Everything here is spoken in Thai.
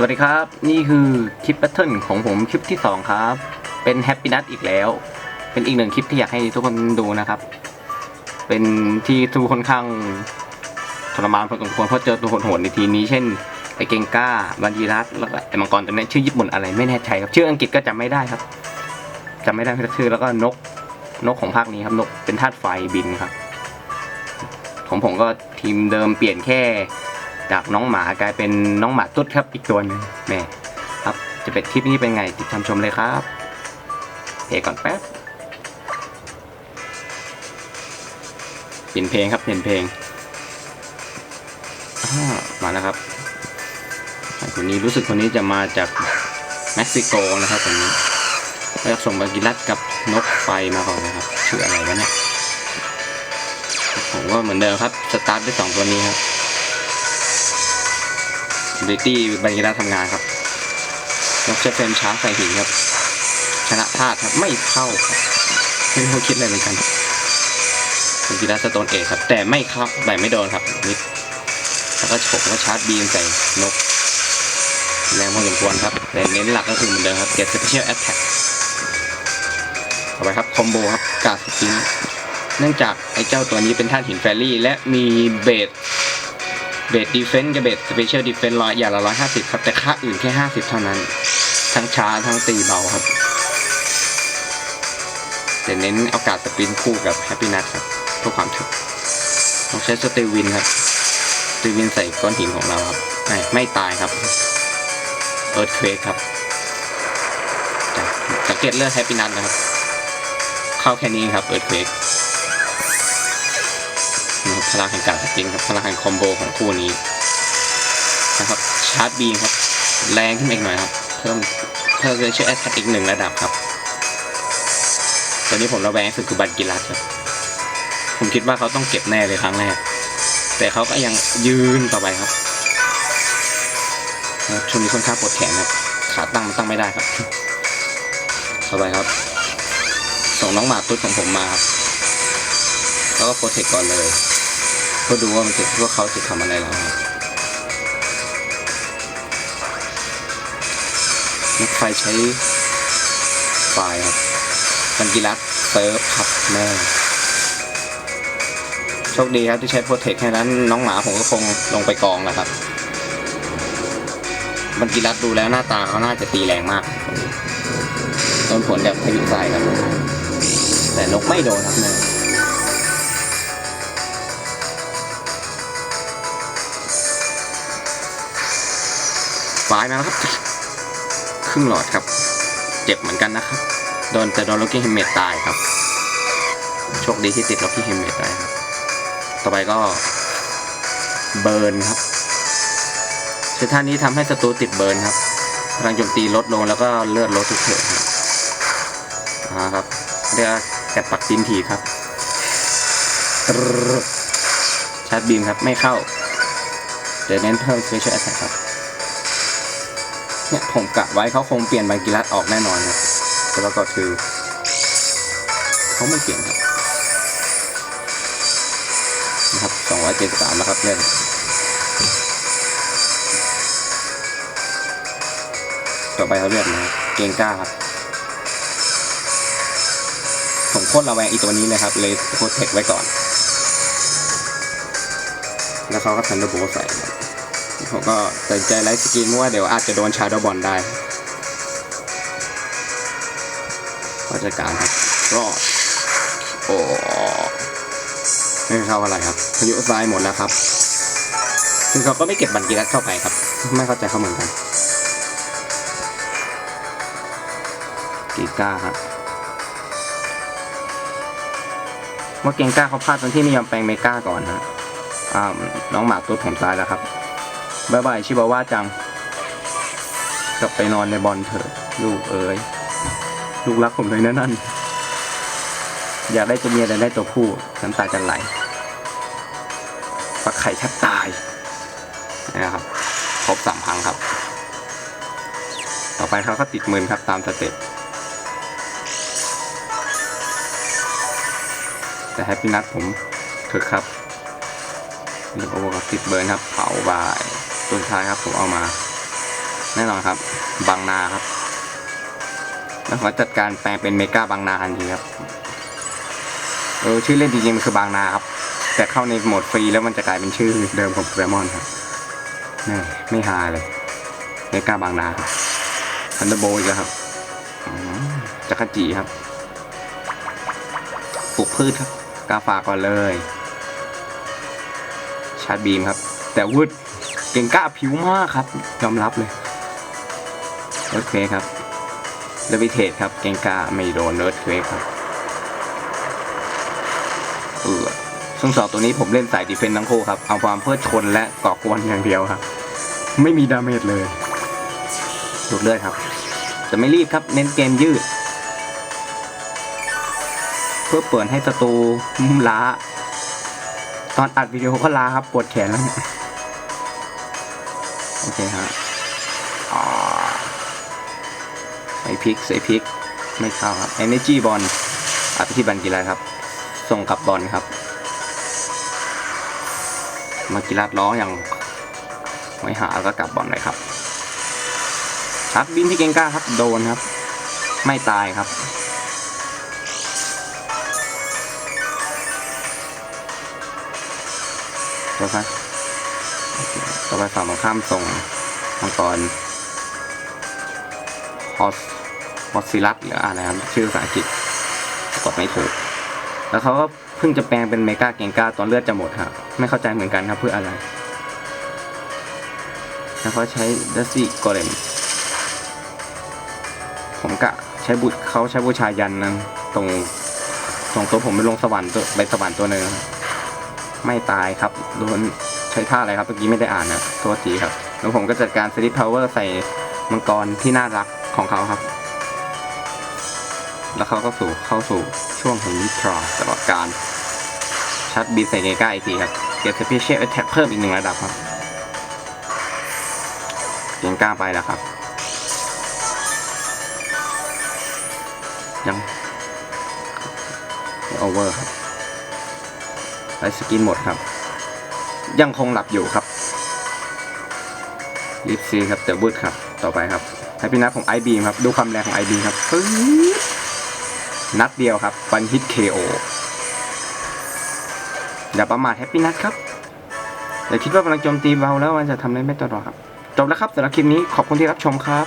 สวัสดีครับ นี่คือคลิปแพทเทิร์นของผมคลิปที่ 2 ครับ เป็นแฮปปี้นัทอีกแล้ว เป็นอีกหนึ่งคลิปที่อยากให้ทุกคนดูนะครับ เป็นที่ทุกคนข้างทรมานพอสมควรเพราะเจอตัวโหดๆในทีนี้ เช่นไอเกงก้าบันดีรัสแล้วก็ไอมังกรตัวนี้ชื่อญี่ปุ่นอะไรไม่แน่ใจครับ ชื่ออังกฤษก็จำไม่ได้ครับจำไม่ได้ชื่อแล้วก็นกนกของภาคนี้ครับนกเป็นธาตุไฟบินครับของผมก็ทีมเดิมเปลี่ยนแค่ จากน้องหมากลายเป็นน้องหมาตุ๊ดครับอีกตัวนึงแม่ครับจะเป็นคลิปนี้เป็นไงติดตามชมเลยครับเพลงก่อนแป๊บเปลี่ยนเพลงครับเปลี่ยนเพลงมาแล้วครับคนนี้รู้สึกคนนี้จะมาจากเม็กซิโกนะครับคนนี้แล้วส่งบากิรัตกับนกไฟมาก่อนนะครับชื่ออะไรวะเนี่ยผมก็เหมือนเดิมครับสตาร์ทด้วยสองตัวนี้ครับ เบตี้บาริราทำงานครับนกเชฟเฟรมช้าใส่หินครับ ชนะพลาดครับไม่เข้าครับไม่รู้คิดอะไรเหมือนกันบาริราสโตนเอกครับ แต่ไม่เข้าแต่ไม่โดนครับนิดแล้วก็ฉกแล้วชาร์จบีมใส่นกแรงพอสมควรครับ แต่เน้นหลักก็คือเหมือนเดิมครับเก็บสเปเชียลแอตแทกต่อไปครับคอมโบครับกาสปินเนื่องจากไอ้เจ้าตัวนี้เป็นท่านหินแฟรี่ และมีเบส เบสดีเฟนต์กับเบสสเปเชียลดีเฟนต์ร้อยอย่างละร้อยห้าสิบครับ แต่ค่าอื่นแค่ห้าสิบเท่านั้น ทั้งช้าทั้งตีเบาครับ แต่เน้นอากาศสปินคู่กับแฮปปี้นัทครับเพื่อความถึกต้องใช้สเตวินครับสเตวินใส่ก้อนหินของเราครับ ไม่ไม่ตายครับเอิร์ธเควกครับจ้ะสังเกตเลือดแฮปปี้นัทนะครับ เข้าแค่นี้ครับเอิร์ธเควก พลังแห่งการสปริงครับพลังแห่งคอมโบของคู่นี้นะครับชาร์จบีมครับ แรงขึ้นอีกหน่อยครับ เพิ่มเพิ่มเลยช่วยแอตแทกอีกหนึ่งระดับครับตอนนี้ผมระแวงสุดคือบัตรกิลัสครับผมคิดว่าเขาต้องเก็บแน่เลยครั้งแรก แต่เขาก็ยังยืนต่อไปครับนะครับช่วงนี้ค่อนข้างปวดแขนครับ ขาตั้งมันตั้งไม่ได้ครับ ต่อไปครับ ส่งน้องหมาตุ๊ดของผมมาครับ แล้วก็โปรเทคก่อนเลย เพื่อดูว่ามันจะว่าเขาจะทำอะไรเราครับนักไฟใช้ไฟครับกันกีรัสเซิร์ฟครับแม่โชคดีครับที่ใช้โปรเทคแค่นั้นน้องหมาผมก็คงลงไปกองแล้วครับบันกีรัสดูแล้วหน้าตาเขาน่าจะตีแรงมากโดนผลจากพายุทรายครับ แต่นกไม่โดนครับแม่ ฝายมาแล้วครับ ครึ่งหลอดครับ เจ็บเหมือนกันนะครับ โดนแต่โดนล็อกกี้เฮมเมดตายครับ โชคดีที่ติดล็อกกี้เฮมเมดได้ครับ ต่อไปก็เบิร์นครับคือท่านี้ทำให้ศัตรูติดเบิร์นครับพลังโจมตีลดลงแล้วก็เลือดลดทุกเถิดครับอ่าครับเรียกว่าแกะปักตีนถีครับชาร์จบีมครับ ไม่เข้า เดี๋ยวเน้นเพิ่ม special attack ครับ เนี่ยผมกะไว้เขาคงเปลี่ยนบากิรัสออกแน่นอนครับแต่แล้วก็คือเขาไม่เปลี่ยนครับนะครับสองร้อยเจ็ดสามแล้วครับเล่นต่อไปเขาเลือกนะครับเกงก้าครับผมโคตรระแวงอีตัวนี้เลยครับ เลยโคตรเทคไว้ก่อน แล้วเขาก็ทันระบบใส่ ผมก็ตัดใจไลฟ์สกินเพราะว่าเดี๋ยวอาจจะโดนชาดบอลได้ก็จัดการครับรอดโอ้ไม่เข้าอะไรครับพายุทรายหมดแล้วครับซึ่งเขาก็ไม่เก็บบันกีรัสเข้าไปครับ ไม่เข้าใจเขาเหมือนกันกีก้าครับว่าเกงก้าเขาพลาดตรงที่ไม่ยอมแปลงเมก้าก่อนนะอ่าน้องหมาตัวผมตายแล้วครับ บายบายชิบาว่าจัง กลับไปนอนในบอลเถอะลูกเอ๋ยลูกรักผมเลยนะนั่น อยากได้ตัวเมียแต่ได้ตัวผู้น้ำตาจะไหลฟักไข่แทบตายนะครับครบสามครั้งครับ ต่อไปเขาก็ติดมือครับตามสเต็ปแต่แฮปปี้นัทผมถึกครับแล้วก็ติดเบิร์นครับเผาบาย สุดท้ายครับผมเอามา แน่นอนครับ บางนาครับ แล้วขอจัดการแปลงเป็นเมกาบางนาทันทีครับเออชื่อเล่นจริงๆมันคือบางนาครับ แต่เข้าในโหมดฟรีแล้วมันจะกลายเป็นชื่อเดิมของโปเกมอนครับนี่ไม่ฮาเลยเมกาบางนาครับทันเดอร์โบอีกแล้วครับจักรจีครับปลูกพืชครับกาฝากก่อนเลย ชาร์จบีมครับ แต่วุด เก่งกล้าผิวมากครับ ยอมรับเลยเนิร์ดเควครับเลวิเทตครับ เก่งกล้าไม่โดนเนิร์ดเควครับเออซึ่งสองตัวนี้ผมเล่นสายดีเฟนต์ทั้งคู่ครับ เอาความเพื่อชนและก่อกวนอย่างเดียวครับ ไม่มีดาเมจเลยดูดเลือดครับ จะไม่รีบครับ เน้นเกมยืด เพื่อเปิดให้ศัตรูล้า ตอนอัดวิดีโอก็ล้าครับ ปวดแขนแล้ว เนี่ยโอเคฮะอ่าใส่พริกใส่พริกไม่เข้าครับ Energy บอลอัดไปที่บันกีฬาครับ ส่งกลับบอลครับ มากีฬาร้ออย่างไม่หาก็กลับบอลเลยครับชักบินที่เก่งกล้าครับโดนครับ ไม่ตายครับตัวครับโอเค ต่อไปฝั่งตรงข้ามส่งมังกรฮอสฮอสซิลัสหรืออะไรครับชื่อภาษาอังกฤษกดไม่ถูก แล้วเขาก็เพิ่งจะแปลงเป็นเมกาเกงกาตอนเลือดจะหมดครับไม่เข้าใจเหมือนกันครับเพื่ออะไร แล้วเขาใช้ดัซซี่โกเลมผมกะใช้บุตรเขาใช้บูชายันนะตรงตรงตัวผมไปลงสวรรค์ตัวไปสวรรค์ตัวหนึ่งไม่ตายครับโดน ใช้ท่าอะไรครับเมื่อกี้ไม่ได้อ่านนะโทษทีครับ แล้วผมก็จัดการสลิปพาวเวอร์ใส่มังกรที่น่ารักของเขาครับ แล้วเขาก็สู่เข้าสู่ช่วงของวิทราตลอดการชัดบีใส่เกก้าอีกทีครับ เก็บสเปเชียลแท็กเพิ่มอีกหนึ่งระดับครับเกงกล้าไปแล้วครับยังโอเวอร์ครับไลท์สกินหมดครับ ยังคงหลับอยู่ครับลิฟซีครับเตอร์บูดครับ ต่อไปครับให้พี่นัทของไอบีครับ ดูความแรงของไอบีครับปึ๊บนัดเดียวครับฟันฮิต KO อย่าประมาทแฮปปี้นัทครับอย่าคิดว่ากำลังโจมตีเบาแล้วมันจะทำอะได้ไม่ตลอดครับ จบแล้วครับสำหรับคลิปนี้ขอบคุณที่รับชมครับ